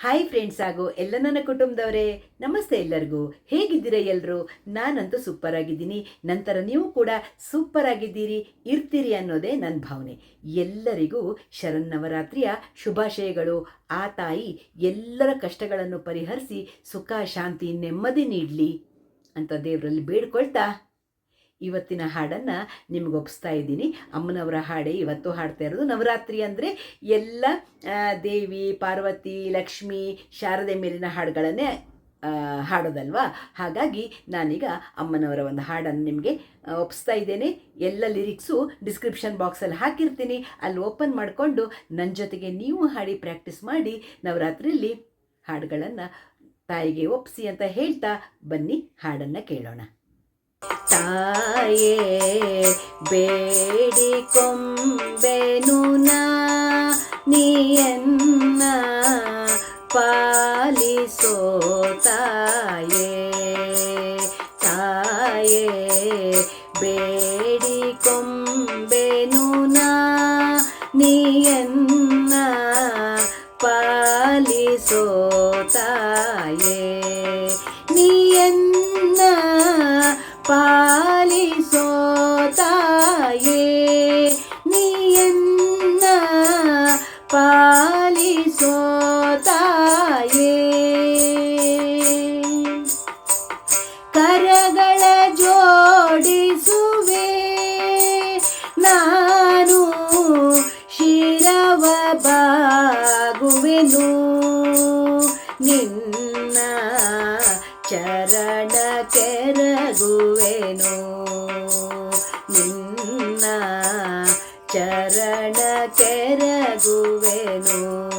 Hi friends ಹಾಗೂ ಎಲ್ಲ ನನ್ನ ಕುಟುಂಬದವರೇ, ನಮಸ್ತೆ ಎಲ್ಲರಿಗೂ. ಹೇಗಿದ್ದೀರಾ ಎಲ್ಲರೂ ನಾನಂತೂ ಸೂಪರ್ ಆಗಿದ್ದೀನಿ. ನಂತರ ನೀವು ಕೂಡ ಸೂಪರ್ ಆಗಿದ್ದೀರಿ, ಇರ್ತೀರಿ ಅನ್ನೋದೇ ನನ್ನ ಭಾವನೆ. ಎಲ್ಲರಿಗೂ ಶರನ್ನವರಾತ್ರಿಯ ಶುಭಾಶಯಗಳು. ಆ ತಾಯಿ ಎಲ್ಲರ ಕಷ್ಟಗಳನ್ನು ಪರಿಹರಿಸಿ ಸುಖ, ಶಾಂತಿ, ನೆಮ್ಮದಿ ನೀಡಲಿ ಅಂತ ದೇವರಲ್ಲಿ ಬೇಡ್ಕೊಳ್ತಾ ಇವತ್ತಿನ ಹಾಡನ್ನು ನಿಮ್ಗೆ ಒಪ್ಪಿಸ್ತಾ ಇದ್ದೀನಿ. ಅಮ್ಮನವರ ಹಾಡೇ ಇವತ್ತು ಹಾಡ್ತಾ ಇರೋದು. ನವರಾತ್ರಿ ಅಂದರೆ ಎಲ್ಲ ದೇವಿ, ಪಾರ್ವತಿ, ಲಕ್ಷ್ಮಿ, ಶಾರದೆ ಮೇಲಿನ ಹಾಡುಗಳನ್ನೇ ಹಾಡೋದಲ್ವಾ? ಹಾಗಾಗಿ ನಾನೀಗ ಅಮ್ಮನವರ ಒಂದು ಹಾಡನ್ನು ನಿಮಗೆ ಒಪ್ಪಿಸ್ತಾ ಇದ್ದೇನೆ. ಎಲ್ಲ ಲಿರಿಕ್ಸು ಡಿಸ್ಕ್ರಿಪ್ಷನ್ ಬಾಕ್ಸಲ್ಲಿ ಹಾಕಿರ್ತೀನಿ. ಅಲ್ಲಿ ಓಪನ್ ಮಾಡಿಕೊಂಡು ನನ್ನ ಜೊತೆಗೆ ನೀವು ಹಾಡಿ ಪ್ರಾಕ್ಟೀಸ್ ಮಾಡಿ ನವರಾತ್ರಿಯಲ್ಲಿ ಹಾಡುಗಳನ್ನು ತಾಯಿಗೆ ಒಪ್ಪಿಸಿ ಅಂತ ಹೇಳ್ತಾ ಬನ್ನಿ. ಹಾಡನ್ನು ಕೇಳೋಣ. ತಾಯೇ ಬೇಡಿಕೊಂಬೆನು ನಾ ನೀಯನ್ನ ಪಾಲಿಸೋ ತಾಯೇ ತಾಯೇ ಬೇಡಿಕೊಂಬೆನು ನಾ ನೀಯನ್ನ ಕರಗಳ ಜೋಡಿಸುವೆ ನಾನು ಶಿರವ ಬಾಗುವೆನು. ನಿನ್ನ ಚರಣ ಕೆರಗುವೆನು. ಚರಣ ಕೆರಗುವೆನು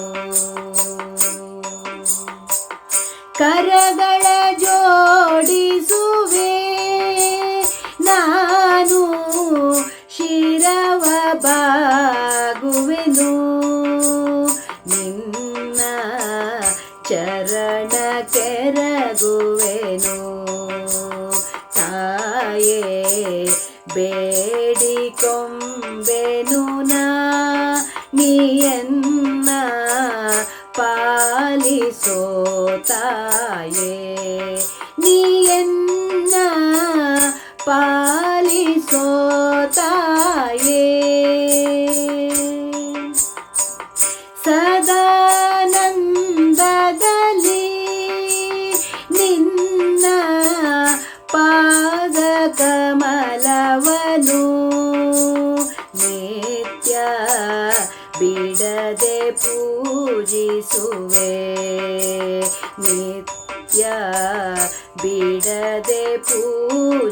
ಕರಗಳ ಜೋಡಿಸುವೆ. ನಾನು ಶಿರವ ಬಾಗುವೆನು. ನಿನ್ನ ಚರಣ ಕೆರಗುವೆನು ತಾಯೇ ಬೇಡಿಕೊಂಬೆನು ತಾಯೇ ನೀಯನ್ನ ಪಾಲಿಸೋ ತಾಯೇ ಸದಾನಂದದಲ್ಲಿ ನಿನ್ನ ಪಾದ ಕಮಲವನು ನಿತ್ಯ ಬಿಡದೆ ಪೂಜಿಸುವೆ. ನಿತ್ಯ ಬಿಡದೆ ಪೂಜಿಸುವೆ.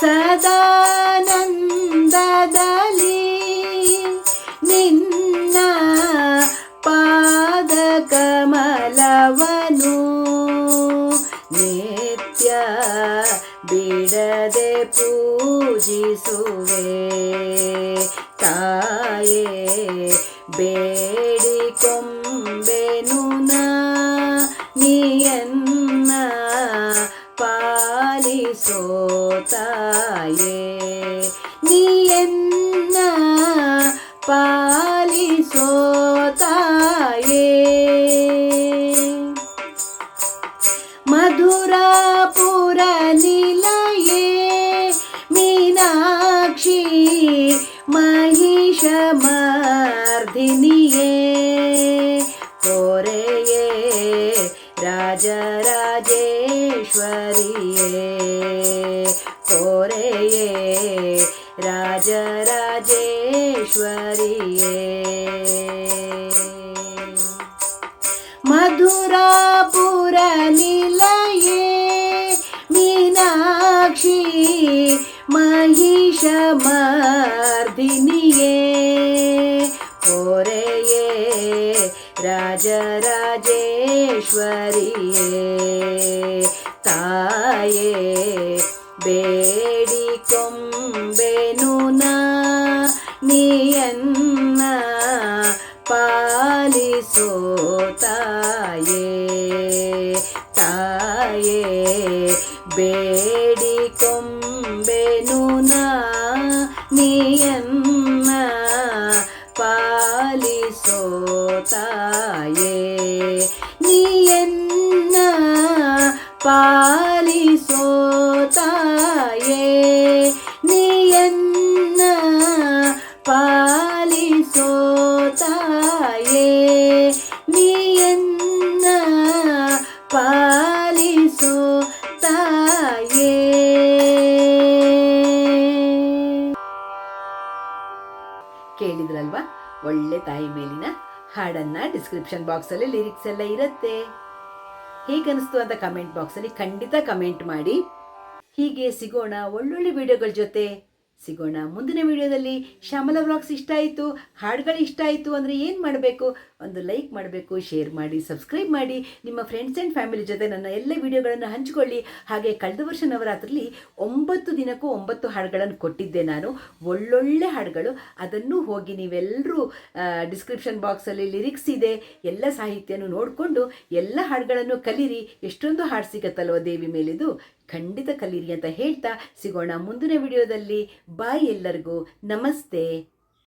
ಸದಾನಂದದಲ್ಲಿ ನಿನ್ನ ಪಾದ ಕಮಲವನು ಬಿಡದೆ ಪೂಜಿಸುವೆ. ತಾಯೇ ಬೇಡಿಕೊಂಬೆನು ദേശമർദ്ദിനിയേ പോരയേ രാജരാജേശ്വരിയേ പോരയേ രാജരാജേശ്വരിയേ മധുരാപുരനിലയേ മീനാക്ഷി महिषमा ಕೋರೆಯೇ ರಾಜರಾಜೇಶ್ವರಿಯೇ ತಾಯೇ ಬೇಡಿಕೊಂಬೆನು ನಾ ನೀಯನ್ನ ಪಾಲಿಸೋ ತಾಯೇ ತಾಯೇ ಬೇಡಿಕೊಂಬೆನು ನೀಯನ್ನ ತಾಯೇ ನೀಯನ್ನ ಪಾಲಿಸೋ ತಾಯೇ ನೀಯನ್ನ ಪಾಲಿಸೋ ತಾಯೇ ನೀಯನ್ನ ಪಾಲಿಸೋ ತಾಯೇ. ಕೇಳಿದ್ರಲ್ವಾ? ಒಳ್ಳೆ ತಾಯಿ ಮೇಲಿನ ಹಾಡನ್ನ ಡಿಸ್ಕ್ರಿಪ್ಷನ್ ಬಾಕ್ಸಲ್ಲಿ ಲಿರಿಕ್ಸ್ ಎಲ್ಲ ಇರುತ್ತೆ. ಹೇಗನ್ನಿಸ್ತು ಅಂತ ಕಮೆಂಟ್ ಬಾಕ್ಸಲ್ಲಿ ಖಂಡಿತ ಕಮೆಂಟ್ ಮಾಡಿ. ಹೀಗೆ ಸಿಗೋಣ ಒಳ್ಳೊಳ್ಳೆ ವಿಡಿಯೋಗಳ ಜೊತೆ. ಸಿಗೋಣ. ಮುಂದಿನ ವಿಡಿಯೋದಲ್ಲಿ ಶ್ಯಾಮಲ ವ್ಲಾಗ್ಸ್ ಇಷ್ಟ ಆಯಿತು, ಹಾಡುಗಳು ಇಷ್ಟ ಆಯಿತು ಅಂದರೆ ಏನು ಮಾಡಬೇಕು ಒಂದು ಲೈಕ್ ಮಾಡಬೇಕು ಶೇರ್ ಮಾಡಿ ಸಬ್ಸ್ಕ್ರೈಬ್ ಮಾಡಿ. ನಿಮ್ಮ ಫ್ರೆಂಡ್ಸ್ ಆ್ಯಂಡ್ ಫ್ಯಾಮಿಲಿ ಜೊತೆ ನನ್ನ ಎಲ್ಲ ವಿಡಿಯೋಗಳನ್ನು ಹಂಚಿಕೊಳ್ಳಿ. ಹಾಗೆ ಕಳೆದ ವರ್ಷ ನವರಾತ್ರಿಲಿ ಒಂಬತ್ತು ದಿನಕ್ಕೂ ಒಂಬತ್ತು ಹಾಡುಗಳನ್ನು ಕೊಟ್ಟಿದ್ದೆ ನಾನು. ಒಳ್ಳೊಳ್ಳೆ ಹಾಡುಗಳು. ಅದನ್ನು ಹೋಗಿ ನೀವೆಲ್ಲರೂ ಡಿಸ್ಕ್ರಿಪ್ಷನ್ ಬಾಕ್ಸಲ್ಲಿ ಲಿರಿಕ್ಸ್ ಇದೆ, ಎಲ್ಲ ಸಾಹಿತ್ಯನೂ ನೋಡಿಕೊಂಡು ಎಲ್ಲ ಹಾಡುಗಳನ್ನು ಕಲೀರಿ. ಎಷ್ಟೊಂದು ಹಾಡು ಸಿಗತ್ತಲ್ವ ದೇವಿ ಮೇಲಿದು? ಖಂಡಿತ ಕಲೀರಿ ಅಂತ ಹೇಳ್ತಾ ಸಿಗೋಣ ಮುಂದಿನ ವಿಡಿಯೋದಲ್ಲಿ. ಬಾಯ್ ಎಲ್ಲರಿಗೂ. ನಮಸ್ತೆ.